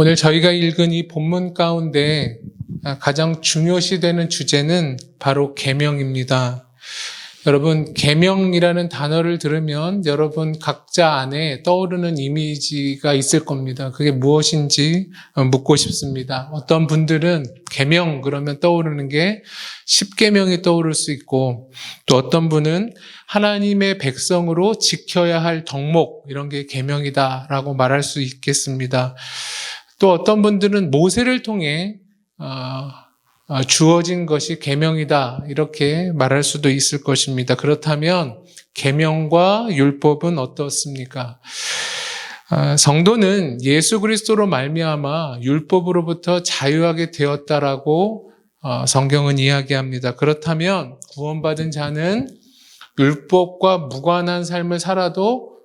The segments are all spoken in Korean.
오늘 저희가 읽은 이 본문 가운데 가장 중요시되는 주제는 바로 계명입니다. 여러분 계명이라는 단어를 들으면 여러분 각자 안에 떠오르는 이미지가 있을 겁니다. 그게 무엇인지 묻고 싶습니다. 어떤 분들은 계명 그러면 떠오르는 게 십계명이 떠오를 수 있고 또 어떤 분은 하나님의 백성으로 지켜야 할 덕목 이런 게 계명이다라고 말할 수 있겠습니다. 또 어떤 분들은 모세를 통해 어, 어, 주어진 것이 계명이다 이렇게 말할 수도 있을 것입니다. 그렇다면 계명과 율법은 어떻습니까? 아, 성도는 예수 그리스도로 말미암아 율법으로부터 자유하게 되었다라고 어, 성경은 이야기합니다. 그렇다면 구원받은 자는 율법과 무관한 삶을 살아도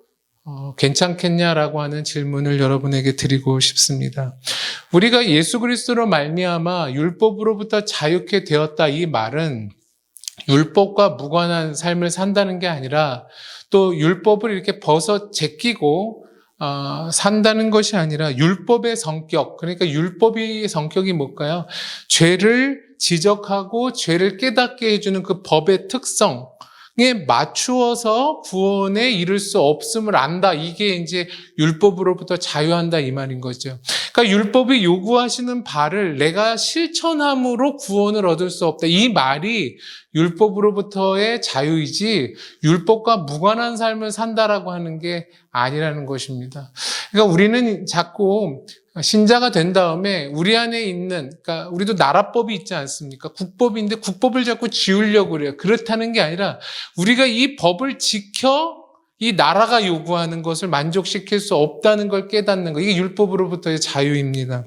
어, 괜찮겠냐라고 하는 질문을 여러분에게 드리고 싶습니다. 우리가 예수 그리스도로 말미암아 율법으로부터 자유케 되었다 이 말은 율법과 무관한 삶을 산다는 게 아니라 또 율법을 이렇게 벗어 제끼고 어, 산다는 것이 아니라 율법의 성격 그러니까 율법의 성격이 뭘까요? 죄를 지적하고 죄를 깨닫게 해주는 그 법의 특성 에 맞추어서 구원에 이를 수 없음을 안다. 이게 이제 율법으로부터 자유한다 이 말인 거죠. 그러니까 율법이 요구하시는 바를 내가 실천함으로 구원을 얻을 수 없다. 이 말이 율법으로부터의 자유이지 율법과 무관한 삶을 산다라고 하는 게 아니라는 것입니다. 그러니까 우리는 자꾸 신자가 된 다음에 우리 안에 있는, 그러니까 우리도 나라법이 있지 않습니까? 국법인데 국법을 자꾸 지우려고 그래요. 그렇다는 게 아니라 우리가 이 법을 지켜 이 나라가 요구하는 것을 만족시킬 수 없다는 걸 깨닫는 거. 이게 율법으로부터의 자유입니다.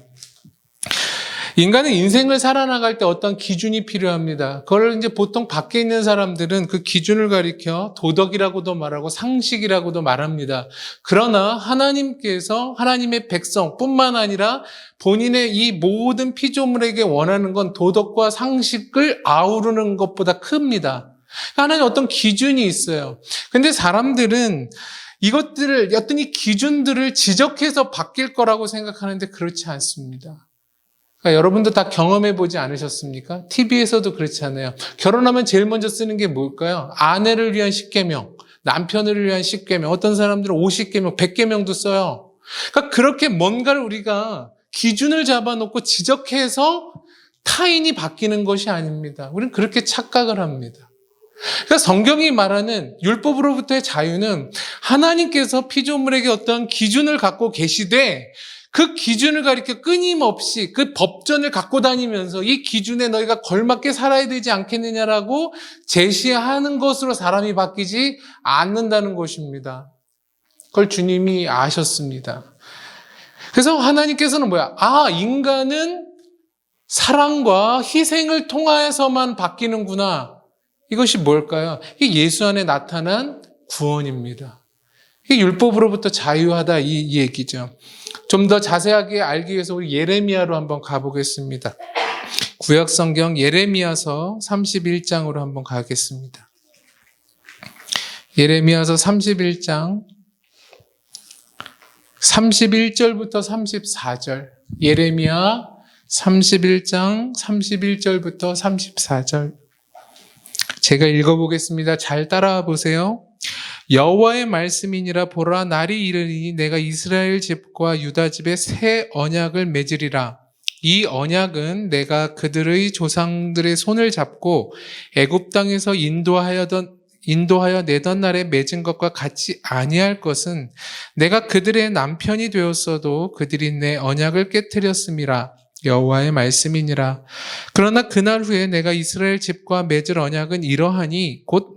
인간은 인생을 살아나갈 때 어떤 기준이 필요합니다. 그걸 이제 보통 밖에 있는 사람들은 그 기준을 가리켜 도덕이라고도 말하고 상식이라고도 말합니다. 그러나 하나님께서 하나님의 백성뿐만 아니라 본인의 이 모든 피조물에게 원하는 건 도덕과 상식을 아우르는 것보다 큽니다. 하나님 어떤 기준이 있어요. 근데 사람들은 이것들을, 어떤 이 기준들을 지적해서 바뀔 거라고 생각하는데 그렇지 않습니다. 그러니까 여러분도 다 경험해 보지 않으셨습니까? TV에서도 그렇잖아요. 결혼하면 제일 먼저 쓰는 게 뭘까요? 아내를 위한 10계명, 남편을 위한 10계명, 어떤 사람들은 50계명, 100계명도 써요. 그러니까 그렇게 뭔가를 우리가 기준을 잡아놓고 지적해서 타인이 바뀌는 것이 아닙니다. 우리는 그렇게 착각을 합니다. 그러니까 성경이 말하는 율법으로부터의 자유는 하나님께서 피조물에게 어떤 기준을 갖고 계시되 그 기준을 가리켜 끊임없이 그 법전을 갖고 다니면서 이 기준에 너희가 걸맞게 살아야 되지 않겠느냐라고 제시하는 것으로 사람이 바뀌지 않는다는 것입니다. 그걸 주님이 아셨습니다. 그래서 하나님께서는 뭐야? 아, 인간은 사랑과 희생을 통하여서만 바뀌는구나. 이것이 뭘까요? 이게 예수 안에 나타난 구원입니다. 이게 율법으로부터 자유하다 이 얘기죠. 좀 더 자세하게 알기 위해서 우리 예레미야로 한번 가보겠습니다. 구약 성경 예레미야서 31장으로 한번 가겠습니다. 예레미야서 31장 31절부터 34절 예레미야 31장 31절부터 34절 제가 읽어보겠습니다. 잘 따라와 보세요. 여호와의 말씀이니라 보라 날이 이르니 내가 이스라엘 집과 유다 집에 새 언약을 맺으리라. 이 언약은 내가 그들의 조상들의 손을 잡고 애굽 땅에서 인도하여던 인도하여 내던 날에 맺은 것과 같이 아니할 것은 내가 그들의 남편이 되었어도 그들이 내 언약을 깨뜨렸음이라. 여호와의 말씀이니라. 그러나 그날 후에 내가 이스라엘 집과 맺을 언약은 이러하니 곧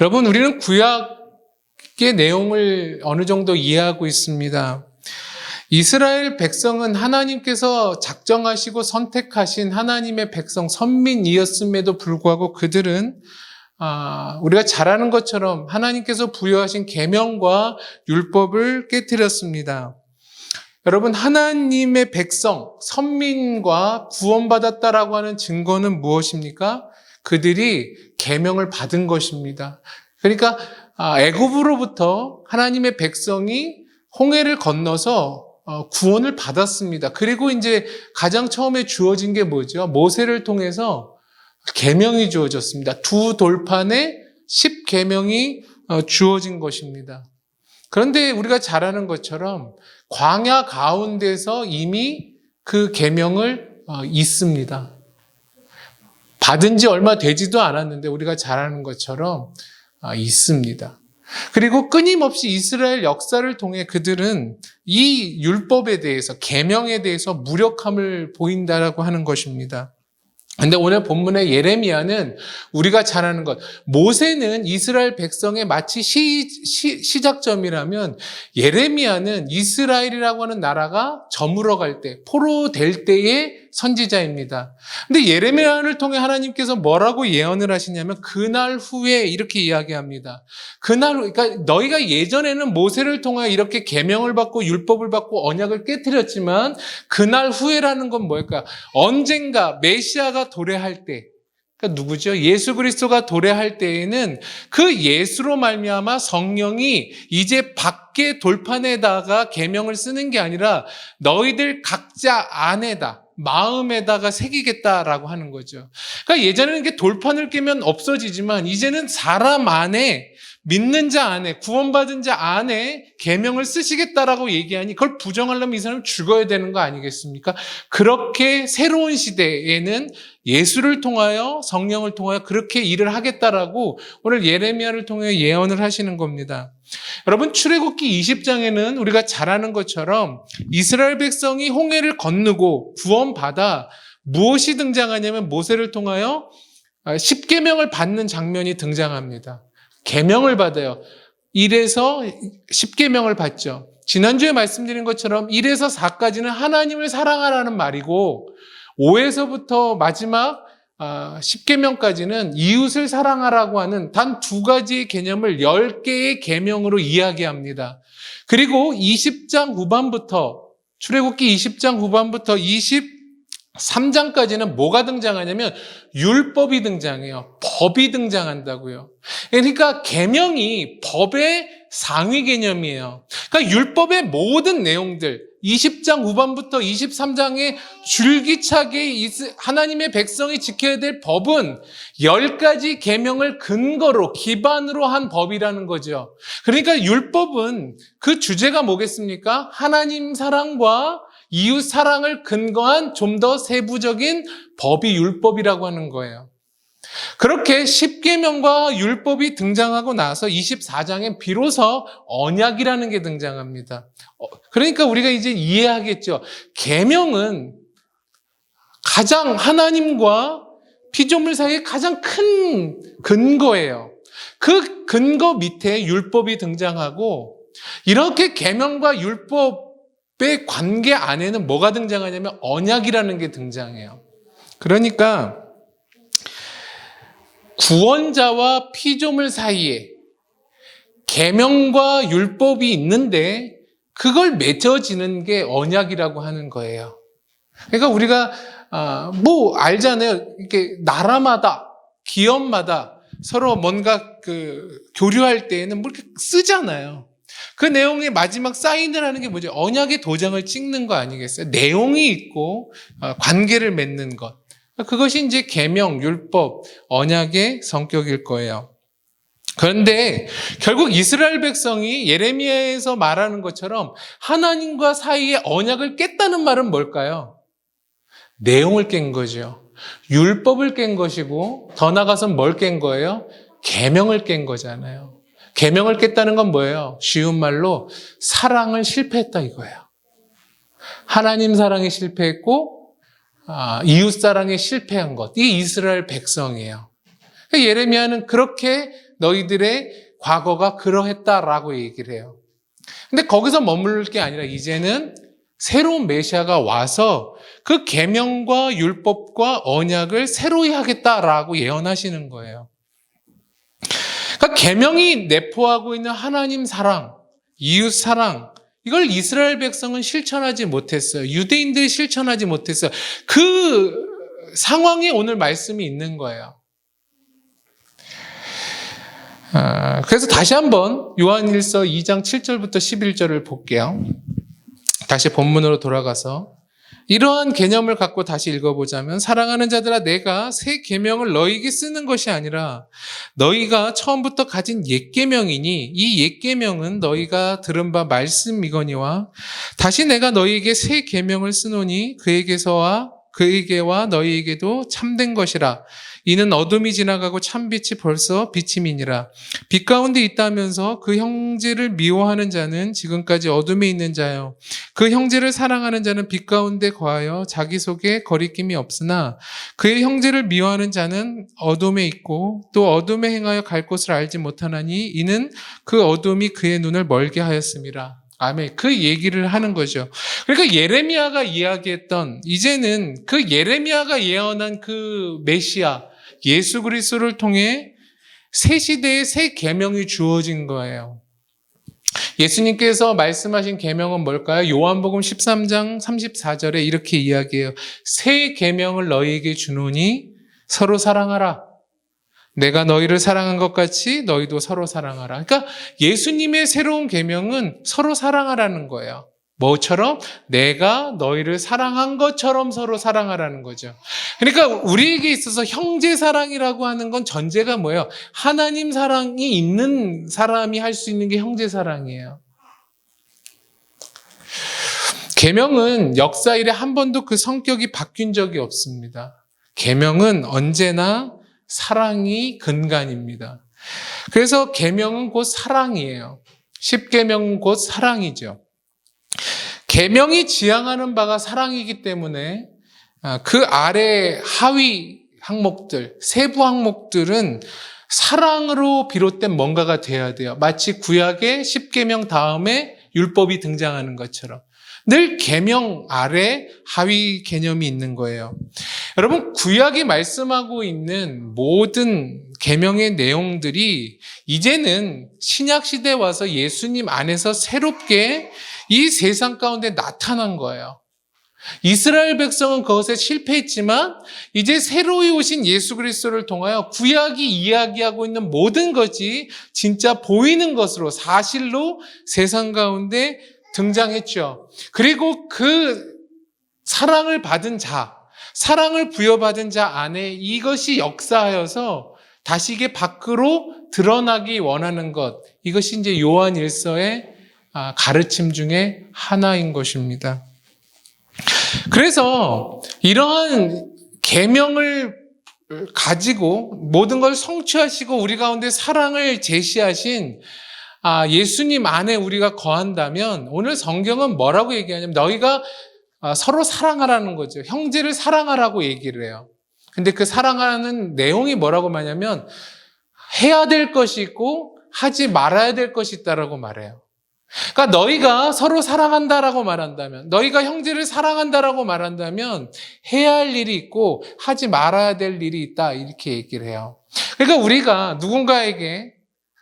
여러분 우리는 구약의 내용을 어느 정도 이해하고 있습니다. 이스라엘 백성은 하나님께서 작정하시고 선택하신 하나님의 백성 선민이었음에도 불구하고 그들은 아, 우리가 잘 아는 것처럼 하나님께서 부여하신 계명과 율법을 깨뜨렸습니다. 여러분 하나님의 백성 선민과 구원받았다라고 하는 증거는 무엇입니까? 그들이 계명을 받은 것입니다. 그러니까 아, 애굽으로부터 하나님의 백성이 홍해를 건너서 어, 구원을 받았습니다. 그리고 이제 가장 처음에 주어진 게 뭐죠? 모세를 통해서 계명이 주어졌습니다. 두 돌판에 십 계명이 어, 주어진 것입니다. 그런데 우리가 잘 아는 것처럼 광야 가운데서 이미 그 계명을 어, 있습니다. 받은 지 얼마 되지도 않았는데 우리가 잘 아는 것처럼 아, 있습니다. 그리고 끊임없이 이스라엘 역사를 통해 그들은 이 율법에 대해서 계명에 대해서 무력함을 보인다라고 하는 것입니다. 근데 오늘 본문의 예레미야는 우리가 잘 아는 것, 모세는 이스라엘 백성의 마치 시, 시, 작점이라면 예레미야는 이스라엘이라고 하는 나라가 저물어 갈 때, 포로 될 때의 선지자입니다. 근데 예레미야를 통해 하나님께서 뭐라고 예언을 하시냐면 그날 후에 이렇게 이야기합니다. 그날 후, 그러니까 너희가 예전에는 모세를 통해 이렇게 계명을 받고 율법을 받고 언약을 깨뜨렸지만 그날 후에라는 건 뭘까? 언젠가 메시아가 도래할 때 그러니까 누구죠? 예수 그리스도가 도래할 때에는 그 예수로 말미암아 성령이 이제 밖에 돌판에다가 계명을 쓰는 게 아니라 너희들 각자 안에다 마음에다가 새기겠다라고 하는 거죠. 그러니까 예전에는 이게 돌판을 깨면 없어지지만 이제는 사람 안에 믿는 자 안에 구원받은 자 안에 계명을 쓰시겠다라고 얘기하니 그걸 부정하려면 이 사람 죽어야 되는 거 아니겠습니까? 그렇게 새로운 시대에는 예수를 통하여 성령을 통하여 그렇게 일을 하겠다라고 오늘 예레미야를 통해 예언을 하시는 겁니다. 여러분 출애굽기 20장에는 우리가 잘 아는 것처럼 이스라엘 백성이 홍해를 건너고 구원받아 무엇이 등장하냐면 모세를 통하여 십계명을 받는 장면이 등장합니다. 계명을 받아요. 1에서 10계명을 받죠. 지난주에 말씀드린 것처럼 1에서 4까지는 하나님을 사랑하라는 말이고 5에서부터 마지막 10계명까지는 이웃을 사랑하라고 하는 단 두 가지의 개념을 10개의 계명으로 이야기합니다. 그리고 20장 후반부터 출애굽기 20장 후반부터 23장까지는 뭐가 등장하냐면 율법이 등장해요. 법이 등장한다고요. 그러니까 계명이 법의 상위 개념이에요. 그러니까 율법의 모든 내용들 20장 후반부터 23장에 줄기차게 하나님의 백성이 지켜야 될 법은 10가지 계명을 근거로 기반으로 한 법이라는 거죠. 그러니까 율법은 그 주제가 뭐겠습니까? 하나님 사랑과 이웃 사랑을 근거한 좀 더 세부적인 법이 율법이라고 하는 거예요. 그렇게 십계명과 율법이 등장하고 나서 24장엔 비로소 언약이라는 게 등장합니다. 어, 그러니까 우리가 이제 이해하겠죠. 계명은 가장 하나님과 피조물 사이의 가장 큰 근거예요. 그 근거 밑에 율법이 등장하고 이렇게 계명과 율법의 관계 안에는 뭐가 등장하냐면 언약이라는 게 등장해요. 그러니까 구원자와 피조물 사이에 계명과 율법이 있는데 그걸 맺어지는 게 언약이라고 하는 거예요. 그러니까 우리가 아, 뭐 알잖아요. 이렇게 나라마다 기업마다 서로 뭔가 그 교류할 때에는 뭐 이렇게 쓰잖아요. 그 내용의 마지막 사인을 하는 게 뭐죠? 언약의 도장을 찍는 거 아니겠어요? 내용이 있고 어, 관계를 맺는 것. 그것이 이제 계명, 율법, 언약의 성격일 거예요. 그런데 결국 이스라엘 백성이 예레미야에서 말하는 것처럼 하나님과 사이의 언약을 깼다는 말은 뭘까요? 내용을 깬 거죠. 율법을 깬 것이고 더 나가서 뭘 깬 거예요? 계명을 깬 거잖아요. 계명을 깼다는 건 뭐예요? 쉬운 말로 사랑을 실패했다 이거예요. 하나님 사랑이 실패했고 아, 이웃 사랑에 실패한 것. 이 이스라엘 백성이에요. 그러니까 예레미야는 그렇게 너희들의 과거가 그러했다라고 얘기를 해요. 근데 거기서 머물 게 아니라 이제는 새로운 메시아가 와서 그 계명과 율법과 언약을 새로이 하겠다라고 예언하시는 거예요. 그러니까 계명이 내포하고 있는 하나님 사랑, 이웃 사랑 이걸 이스라엘 백성은 실천하지 못했어요. 유대인들이 실천하지 못했어요. 그 상황에 오늘 말씀이 있는 거예요. 아, 그래서 다시 한번 요한일서 2장 7절부터 11절을 볼게요. 다시 본문으로 돌아가서 이러한 개념을 갖고 다시 읽어보자면 사랑하는 자들아 내가 새 계명을 너희에게 쓰는 것이 아니라 너희가 처음부터 가진 옛 계명이니 이 옛 계명은 너희가 들은 바 말씀이거니와 다시 내가 너희에게 새 계명을 쓰노니 그에게서와 그에게와 너희에게도 참된 것이라. 이는 어둠이 지나가고 참빛이 벌써 비침이니라. 빛 가운데 있다면서 그 형제를 미워하는 자는 지금까지 어둠에 있는 자요. 그 형제를 사랑하는 자는 빛 가운데 거하여 자기 속에 거리낌이 없으나 그의 형제를 미워하는 자는 어둠에 있고 또 어둠에 행하여 갈 곳을 알지 못하나니 이는 그 어둠이 그의 눈을 멀게 하였음이라. 아멘. 그 얘기를 하는 거죠. 그러니까 예레미야가 이야기했던 이제는 그 예레미야가 예언한 그 메시아 예수 그리스도를 통해 새 시대의 새 계명이 주어진 거예요. 예수님께서 말씀하신 계명은 뭘까요? 요한복음 13장 34절에 이렇게 이야기해요. 새 계명을 너희에게 주노니 서로 사랑하라. 내가 너희를 사랑한 것 같이 너희도 서로 사랑하라. 그러니까 예수님의 새로운 계명은 서로 사랑하라는 거예요. 뭐처럼? 내가 너희를 사랑한 것처럼 서로 사랑하라는 거죠. 그러니까 우리에게 있어서 형제 사랑이라고 하는 건 전제가 뭐예요? 하나님 사랑이 있는 사람이 할 수 있는 게 형제 사랑이에요. 계명은 역사 일에 한 번도 그 성격이 바뀐 적이 없습니다. 계명은 언제나 사랑이 근간입니다. 그래서 계명은 곧 사랑이에요. 십계명은 곧 사랑이죠. 계명이 지향하는 바가 사랑이기 때문에 아, 그 아래 하위 항목들, 세부 항목들은 사랑으로 비롯된 뭔가가 돼야 돼요. 마치 구약의 십계명 다음에 율법이 등장하는 것처럼 늘 계명 아래 하위 개념이 있는 거예요. 여러분 구약이 말씀하고 있는 모든 계명의 내용들이 이제는 신약 시대에 와서 예수님 안에서 새롭게 이 세상 가운데 나타난 거예요. 이스라엘 백성은 그것에 실패했지만 이제 새로이 오신 예수 그리스도를 통하여 구약이 이야기하고 있는 모든 것이 진짜 보이는 것으로 사실로 세상 가운데 등장했죠. 그리고 그 사랑을 받은 자, 사랑을 부여받은 자 안에 이것이 역사하여서 다시 이게 밖으로 드러나기 원하는 것. 이것이 이제 요한 일서의 아, 가르침 중에 하나인 것입니다. 그래서 이러한 계명을 가지고 모든 걸 성취하시고 우리 가운데 사랑을 제시하신 아, 예수님 안에 우리가 거한다면 오늘 성경은 뭐라고 얘기하냐면 너희가 아, 서로 사랑하라는 거죠. 형제를 사랑하라고 얘기를 해요. 근데 그 사랑하는 내용이 뭐라고 말하냐면 해야 될 것이 있고 하지 말아야 될 것이 있다라고 말해요. 그러니까 너희가 서로 사랑한다라고 말한다면, 너희가 형제를 사랑한다라고 말한다면 해야 할 일이 있고 하지 말아야 될 일이 있다 이렇게 얘기를 해요. 그러니까 우리가 누군가에게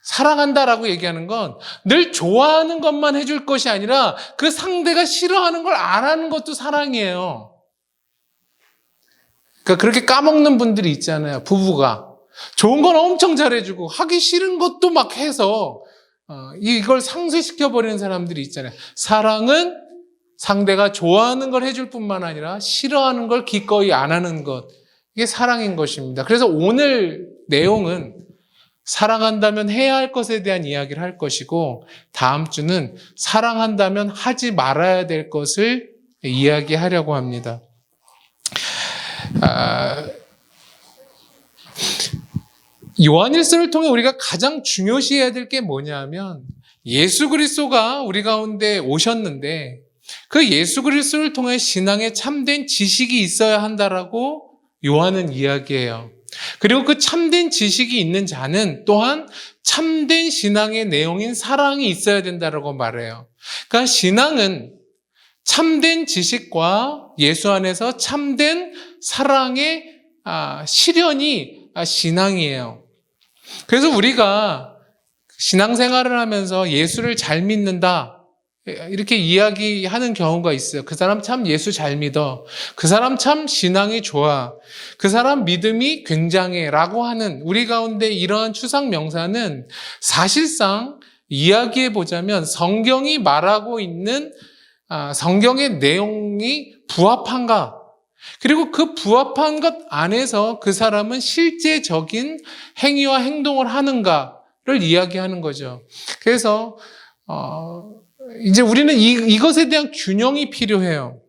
사랑한다라고 얘기하는 건 늘 좋아하는 것만 해줄 것이 아니라 그 상대가 싫어하는 걸 안 하는 것도 사랑이에요. 그러니까 그렇게 까먹는 분들이 있잖아요. 부부가. 좋은 건 엄청 잘해주고 하기 싫은 것도 막 해서 어, 이걸 상쇄시켜 버리는 사람들이 있잖아요. 사랑은 상대가 좋아하는 걸 해줄 뿐만 아니라 싫어하는 걸 기꺼이 안 하는 것. 이게 사랑인 것입니다. 그래서 오늘 내용은 사랑한다면 해야 할 것에 대한 이야기를 할 것이고 다음 주는 사랑한다면 하지 말아야 될 것을 이야기하려고 합니다. 아, 요한일서를 통해 우리가 가장 중요시해야 될 게 뭐냐면 예수 그리스도가 우리 가운데 오셨는데 그 예수 그리스도를 통해 신앙에 참된 지식이 있어야 한다라고 요한은 이야기해요. 그리고 그 참된 지식이 있는 자는 또한 참된 신앙의 내용인 사랑이 있어야 된다라고 말해요. 그러니까 신앙은 참된 지식과 예수 안에서 참된 사랑의 아, 실현이 아, 신앙이에요. 그래서 우리가 신앙생활을 하면서 예수를 잘 믿는다. 이렇게 이야기하는 경우가 있어요. 그 사람 참 예수 잘 믿어. 그 사람 참 신앙이 좋아. 그 사람 믿음이 굉장해. 라고 하는 우리 가운데 이러한 추상 명사는 사실상 이야기해 보자면 성경이 말하고 있는 아, 성경의 내용이 부합한가? 그리고 그 부합한 것 안에서 그 사람은 실제적인 행위와 행동을 하는가를 이야기하는 거죠. 그래서 어, 이제 우리는 이, 이것에 대한 균형이 필요해요.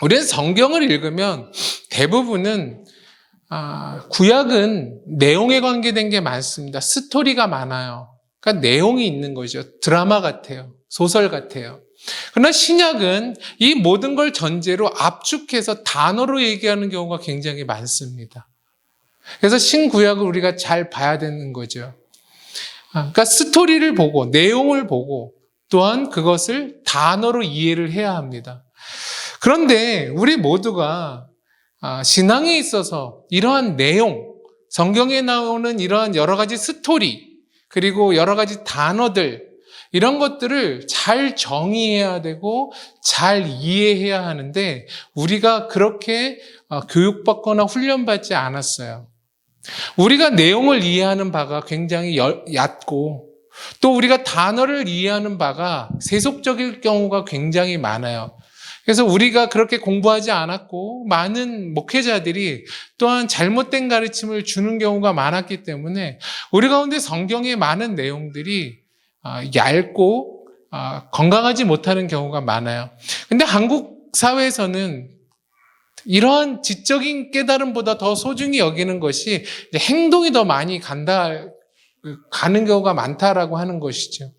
우리는 성경을 읽으면 대부분은 아, 구약은 내용에 관계된 게 많습니다. 스토리가 많아요. 그러니까 내용이 있는 거죠. 드라마 같아요. 소설 같아요. 그러나 신약은 이 모든 걸 전제로 압축해서 단어로 얘기하는 경우가 굉장히 많습니다. 그래서 신구약을 우리가 잘 봐야 되는 거죠. 아, 그러니까 스토리를 보고 내용을 보고 또한 그것을 단어로 이해를 해야 합니다. 그런데 우리 모두가 아, 신앙에 있어서 이러한 내용, 성경에 나오는 이러한 여러 가지 스토리, 그리고 여러 가지 단어들, 이런 것들을 잘 정의해야 되고 잘 이해해야 하는데 우리가 그렇게 어, 교육받거나 훈련받지 않았어요. 우리가 내용을 이해하는 바가 굉장히 얕고 또 우리가 단어를 이해하는 바가 세속적일 경우가 굉장히 많아요. 그래서 우리가 그렇게 공부하지 않았고 많은 목회자들이 또한 잘못된 가르침을 주는 경우가 많았기 때문에 우리 가운데 성경의 많은 내용들이 아, 얇고 아, 건강하지 못하는 경우가 많아요. 근데 한국 사회에서는 이러한 지적인 깨달음보다 더 소중히 여기는 것이 행동이 더 많이 간다, 가는 경우가 많다라고 하는 것이죠.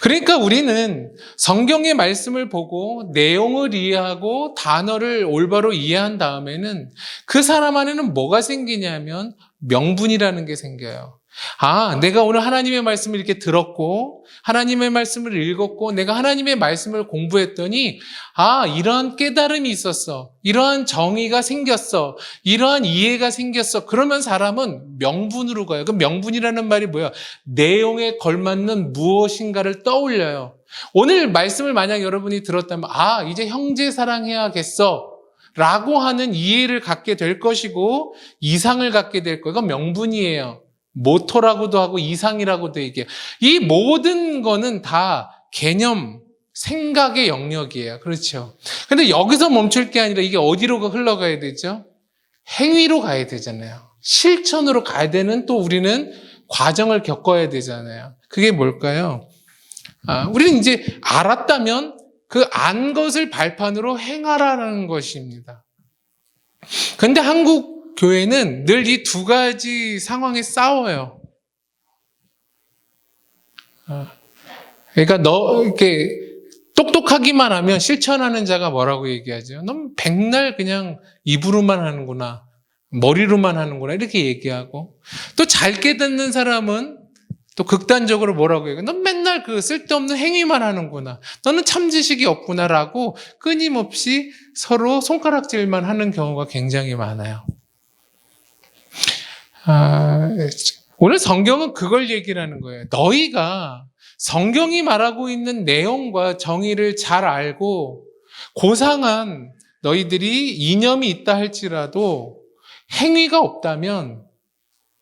그러니까 우리는 성경의 말씀을 보고 내용을 이해하고 단어를 올바로 이해한 다음에는 그 사람 안에는 뭐가 생기냐면 명분이라는 게 생겨요. 아, 내가 오늘 하나님의 말씀을 이렇게 들었고, 하나님의 말씀을 읽었고, 내가 하나님의 말씀을 공부했더니, 아, 이러한 깨달음이 있었어. 이러한 정의가 생겼어. 이러한 이해가 생겼어. 그러면 사람은 명분으로 가요. 그 명분이라는 말이 뭐야? 내용에 걸맞는 무엇인가를 떠올려요. 오늘 말씀을 만약 여러분이 들었다면, 아, 이제 형제 사랑해야겠어. 라고 하는 이해를 갖게 될 것이고, 이상을 갖게 될 거예요. 명분이에요. 모토라고도 하고 이상이라고도 얘기해요. 이 모든 거는 다 개념, 생각의 영역이에요. 그렇죠. 근데 여기서 멈출 게 아니라 이게 어디로 흘러가야 되죠? 행위로 가야 되잖아요. 실천으로 가야 되는 또 우리는 과정을 겪어야 되잖아요. 그게 뭘까요? 아, 우리는 이제 알았다면 그 안 것을 발판으로 행하라는 것입니다. 근데 한국 교회는 늘 이 두 가지 상황에 싸워요. 아, 그러니까 너 이렇게 똑똑하기만 하면 실천하는 자가 뭐라고 얘기하죠? 넌 백날 그냥 입으로만 하는구나. 머리로만 하는구나. 이렇게 얘기하고. 또 잘 깨닫는 사람은 또 극단적으로 뭐라고 얘기해? 넌 맨날 그 쓸데없는 행위만 하는구나. 너는 참 지식이 없구나라고 끊임없이 서로 손가락질만 하는 경우가 굉장히 많아요. 아, 오늘 성경은 그걸 얘기를 하는 거예요. 너희가 성경이 말하고 있는 내용과 정의를 잘 알고 고상한 너희들이 이념이 있다 할지라도 행위가 없다면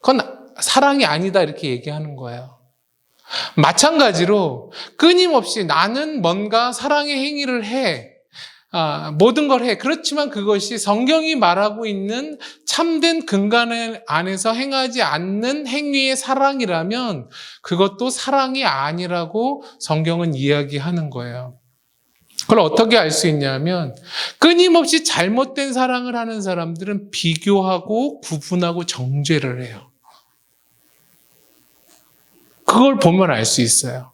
그건 사랑이 아니다 이렇게 얘기하는 거예요. 마찬가지로 끊임없이 나는 뭔가 사랑의 행위를 해. 아, 모든 걸 해. 그렇지만 그것이 성경이 말하고 있는 참된 근간 안에서 행하지 않는 행위의 사랑이라면 그것도 사랑이 아니라고 성경은 이야기하는 거예요. 그걸 어떻게 알 수 있냐면 끊임없이 잘못된 사랑을 하는 사람들은 비교하고 구분하고 정죄를 해요. 그걸 보면 알 수 있어요.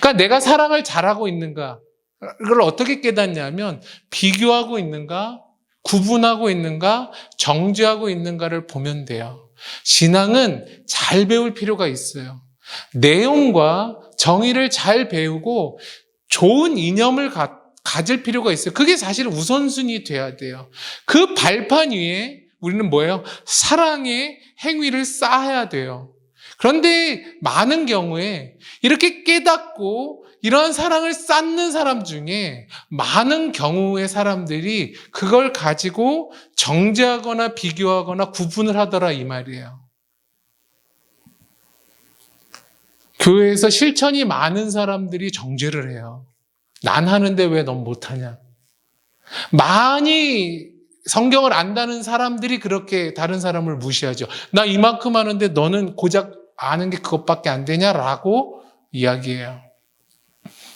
그러니까 내가 사랑을 잘하고 있는가? 그걸 어떻게 깨닫냐면 비교하고 있는가, 구분하고 있는가, 정죄하고 있는가를 보면 돼요. 신앙은 잘 배울 필요가 있어요. 내용과 정의를 잘 배우고 좋은 이념을 가질 필요가 있어요. 그게 사실 우선순위 돼야 돼요. 그 발판 위에 우리는 뭐예요? 사랑의 행위를 쌓아야 돼요. 그런데 많은 경우에 이렇게 깨닫고 이러한 사랑을 쌓는 사람 중에 많은 경우의 사람들이 그걸 가지고 정죄하거나 비교하거나 구분을 하더라 이 말이에요. 교회에서 실천이 많은 사람들이 정죄를 해요. 난 하는데 왜 넌 못하냐? 많이 성경을 안다는 사람들이 그렇게 다른 사람을 무시하죠. 나 이만큼 하는데 너는 고작 아는 게 그것밖에 안 되냐라고 이야기해요.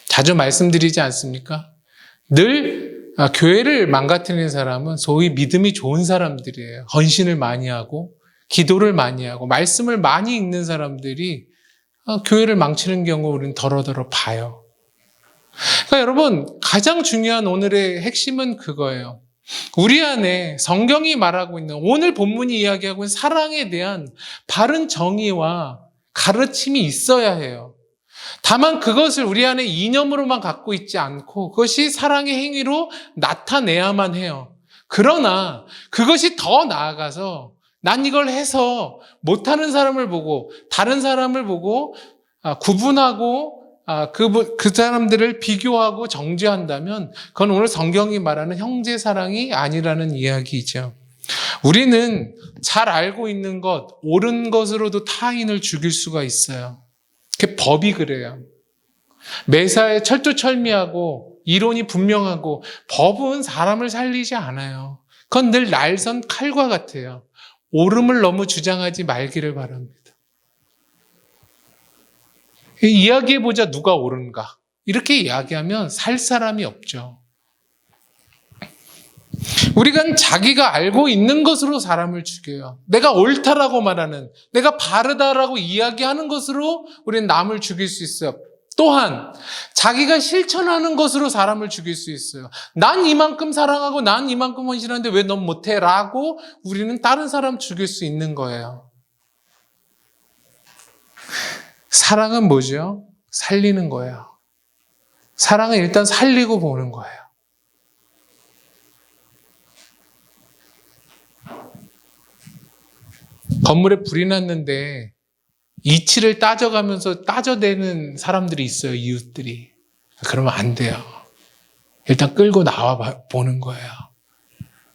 자주 말씀드리지 않습니까? 늘 아, 교회를 망가뜨리는 사람은 소위 믿음이 좋은 사람들이에요. 헌신을 많이 하고 기도를 많이 하고 말씀을 많이 읽는 사람들이 아, 교회를 망치는 경우 우리는 더러더러 봐요. 그러니까 여러분 가장 중요한 오늘의 핵심은 그거예요. 우리 안에 성경이 말하고 있는 오늘 본문이 이야기하고 있는 사랑에 대한 바른 정의와 가르침이 있어야 해요. 다만 그것을 우리 안에 이념으로만 갖고 있지 않고 그것이 사랑의 행위로 나타내야만 해요. 그러나 그것이 더 나아가서 난 이걸 해서 못하는 사람을 보고 다른 사람을 보고 아, 구분하고 아, 그, 그 사람들을 비교하고 정죄한다면 그건 오늘 성경이 말하는 형제 사랑이 아니라는 이야기죠. 우리는 잘 알고 있는 것, 옳은 것으로도 타인을 죽일 수가 있어요. 그 법이 그래요. 매사에 철두철미하고 이론이 분명하고 법은 사람을 살리지 않아요. 그건 늘 날선 칼과 같아요. 옳음을 너무 주장하지 말기를 바랍니다. 이야기해보자 누가 옳은가. 이렇게 이야기하면 살 사람이 없죠. 우리가 자기가 알고 있는 것으로 사람을 죽여요. 내가 옳다라고 말하는, 내가 바르다라고 이야기하는 것으로 우리는 남을 죽일 수 있어요. 또한 자기가 실천하는 것으로 사람을 죽일 수 있어요. 난 이만큼 사랑하고 난 이만큼 헌신하는데 왜 넌 못해? 라고 우리는 다른 사람 죽일 수 있는 거예요. 사랑은 뭐죠? 살리는 거예요. 사랑은 일단 살리고 보는 거예요. 건물에 불이 났는데 이치를 따져가면서 따져대는 사람들이 있어요, 이웃들이. 그러면 안 돼요. 일단 끌고 나와 보는 거예요.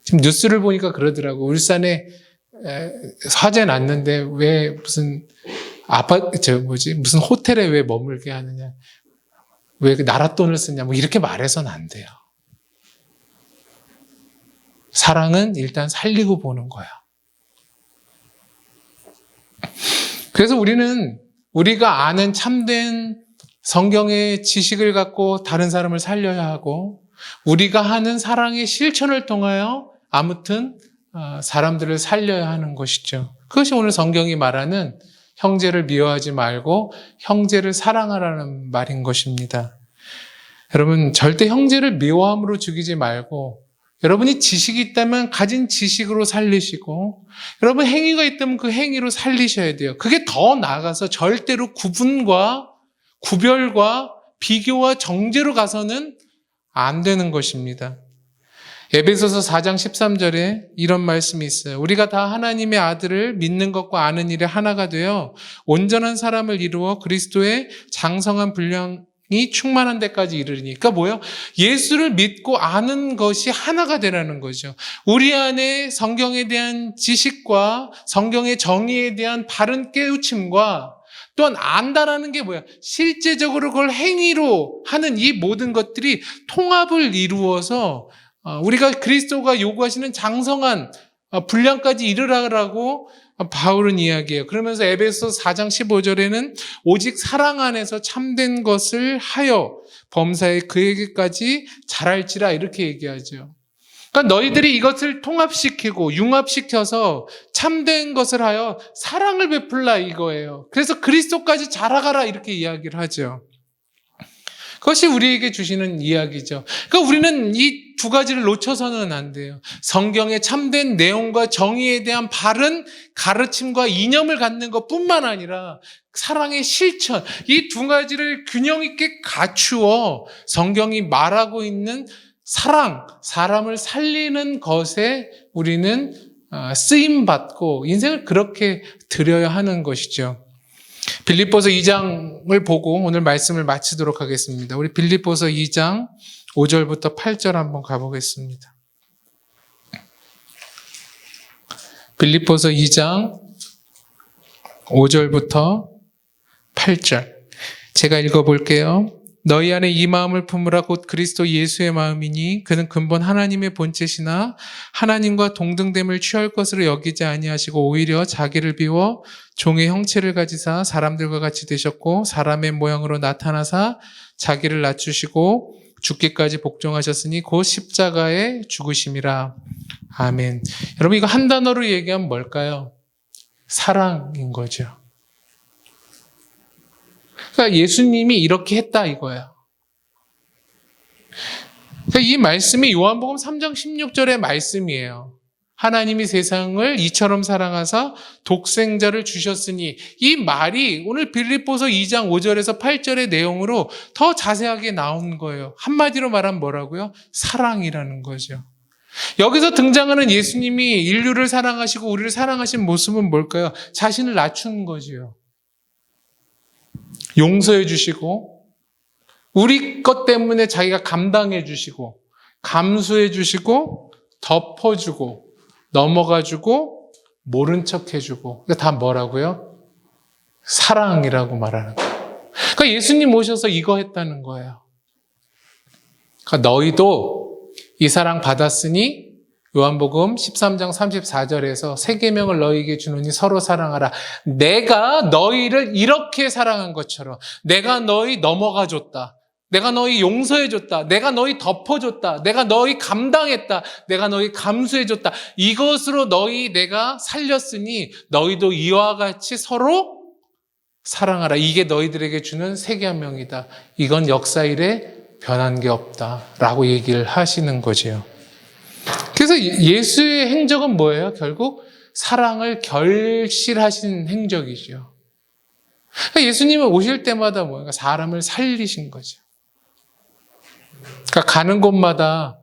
지금 뉴스를 보니까 그러더라고. 울산에 화재 났는데 왜 무슨 아파트, 저 뭐지, 무슨 호텔에 왜 머물게 하느냐. 왜그 나라 돈을 쓰냐. 뭐 이렇게 말해서는 안 돼요. 사랑은 일단 살리고 보는 거야. 그래서 우리는 우리가 아는 참된 성경의 지식을 갖고 다른 사람을 살려야 하고 우리가 하는 사랑의 실천을 통하여 아무튼 어, 사람들을 살려야 하는 것이죠. 그것이 오늘 성경이 말하는 형제를 미워하지 말고 형제를 사랑하라는 말인 것입니다. 여러분 절대 형제를 미워함으로 죽이지 말고 여러분이 지식이 있다면 가진 지식으로 살리시고, 여러분 행위가 있다면 그 행위로 살리셔야 돼요. 그게 더 나아가서 절대로 구분과 구별과 비교와 정죄로 가서는 안 되는 것입니다. 에베소서 4장 13절에 이런 말씀이 있어요. 우리가 다 하나님의 아들을 믿는 것과 아는 일에 하나가 되어 온전한 사람을 이루어 그리스도의 장성한 분량 이 충만한 데까지 이르니까 뭐요? 예수를 믿고 아는 것이 하나가 되라는 거죠. 우리 안에 성경에 대한 지식과 성경의 정의에 대한 바른 깨우침과 또한 안다라는 게 뭐야? 실제적으로 그걸 행위로 하는 이 모든 것들이 통합을 이루어서 어, 우리가 그리스도가 요구하시는 장성한 어, 분량까지 이르라고 바울은 이야기해요. 그러면서 에베소 4장 15절에는 오직 사랑 안에서 참된 것을 하여 범사에 그에게까지 잘할지라 이렇게 얘기하죠. 그러니까 너희들이 이것을 통합시키고 융합시켜서 참된 것을 하여 사랑을 베풀라 이거예요. 그래서 그리스도까지 자라가라 이렇게 이야기를 하죠. 그것이 우리에게 주시는 이야기죠. 그러니까 우리는 이 두 가지를 놓쳐서는 안 돼요. 성경의 참된 내용과 정의에 대한 바른 가르침과 이념을 갖는 것 뿐만 아니라 사랑의 실천, 이 두 가지를 균형 있게 갖추어 성경이 말하고 있는 사랑, 사람을 살리는 것에 우리는 아, 쓰임 받고 인생을 그렇게 드려야 하는 것이죠. 빌립보서 2장을 보고 오늘 말씀을 마치도록 하겠습니다. 우리 빌립보서 2장 5절부터 8절 한번 가보겠습니다. 빌립보서 2장 5절부터 8절. 제가 읽어볼게요. 너희 안에 이 마음을 품으라 곧 그리스도 예수의 마음이니 그는 근본 하나님의 본체시나 하나님과 동등됨을 취할 것으로 여기지 아니하시고 오히려 자기를 비워 종의 형체를 가지사 사람들과 같이 되셨고 사람의 모양으로 나타나사 자기를 낮추시고 죽기까지 복종하셨으니 곧 십자가에 죽으심이라. 아멘. 여러분 이거 한 단어로 얘기하면 뭘까요? 사랑인 거죠. 그러니까 예수님이 이렇게 했다 이거야. 그러니까 이 말씀이 요한복음 3장 16절의 말씀이에요. 하나님이 세상을 이처럼 사랑하사 독생자를 주셨으니 이 말이 오늘 빌립보서 2장 5절에서 8절의 내용으로 더 자세하게 나온 거예요. 한마디로 말하면 뭐라고요? 사랑이라는 거죠. 여기서 등장하는 예수님이 인류를 사랑하시고 우리를 사랑하신 모습은 뭘까요? 자신을 낮춘 거지요. 용서해 주시고 우리 것 때문에 자기가 감당해 주시고 감수해 주시고 덮어 주고 넘어가 주고 모른 척 해 주고 그러니까 다 뭐라고요? 사랑이라고 말하는 거예요. 그러니까 예수님 오셔서 이거 했다는 거예요. 그러니까 너희도 이 사랑 받았으니 요한복음 13장 34절에서 세 계명을 너희에게 주노니 서로 사랑하라. 내가 너희를 이렇게 사랑한 것처럼 내가 너희 넘어가 줬다. 내가 너희 용서해 줬다. 내가 너희 덮어 줬다. 내가 너희 감당했다. 내가 너희 감수해 줬다. 이것으로 너희 내가 살렸으니 너희도 이와 같이 서로 사랑하라. 이게 너희들에게 주는 세 계명이다. 이건 역사 일에 변한 게 없다 라고 얘기를 하시는 거지요. 그래서 예수의 행적은 뭐예요? 결국 사랑을 결실하신 행적이죠. 그러니까 예수님은 오실 때마다 뭔가 사람을 살리신 거죠. 그러니까 가는 곳마다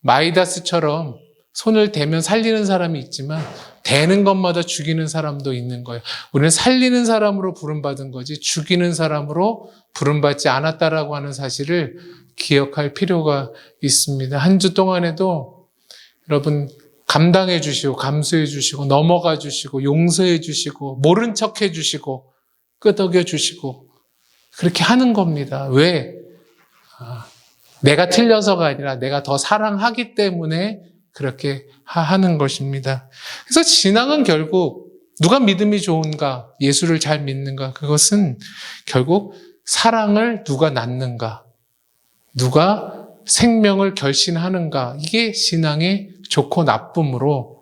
마이다스처럼 손을 대면 살리는 사람이 있지만 대는 것마다 죽이는 사람도 있는 거예요. 우리는 살리는 사람으로 부름받은 거지 죽이는 사람으로 부름받지 않았다라고 하는 사실을 기억할 필요가 있습니다. 한 주 동안에도 여러분 감당해 주시고 감수해 주시고 넘어가 주시고 용서해 주시고 모른 척해 주시고 끄덕여 주시고 그렇게 하는 겁니다. 왜? 아, 내가 틀려서가 아니라 내가 더 사랑하기 때문에 그렇게 하는 것입니다. 그래서 신앙은 결국 누가 믿음이 좋은가, 예수를 잘 믿는가, 그것은 결국 사랑을 누가 낳는가, 누가 생명을 결신하는가, 이게 신앙의 좋고 나쁨으로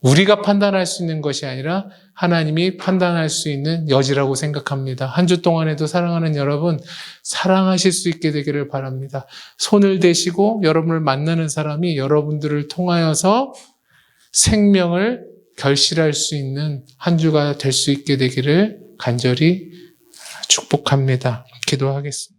우리가 판단할 수 있는 것이 아니라 하나님이 판단할 수 있는 여지라고 생각합니다. 한 주 동안에도 사랑하는 여러분, 사랑하실 수 있게 되기를 바랍니다. 손을 대시고 여러분을 만나는 사람이 여러분들을 통하여서 생명을 결실할 수 있는 한 주가 될 수 있게 되기를 간절히 축복합니다. 기도하겠습니다.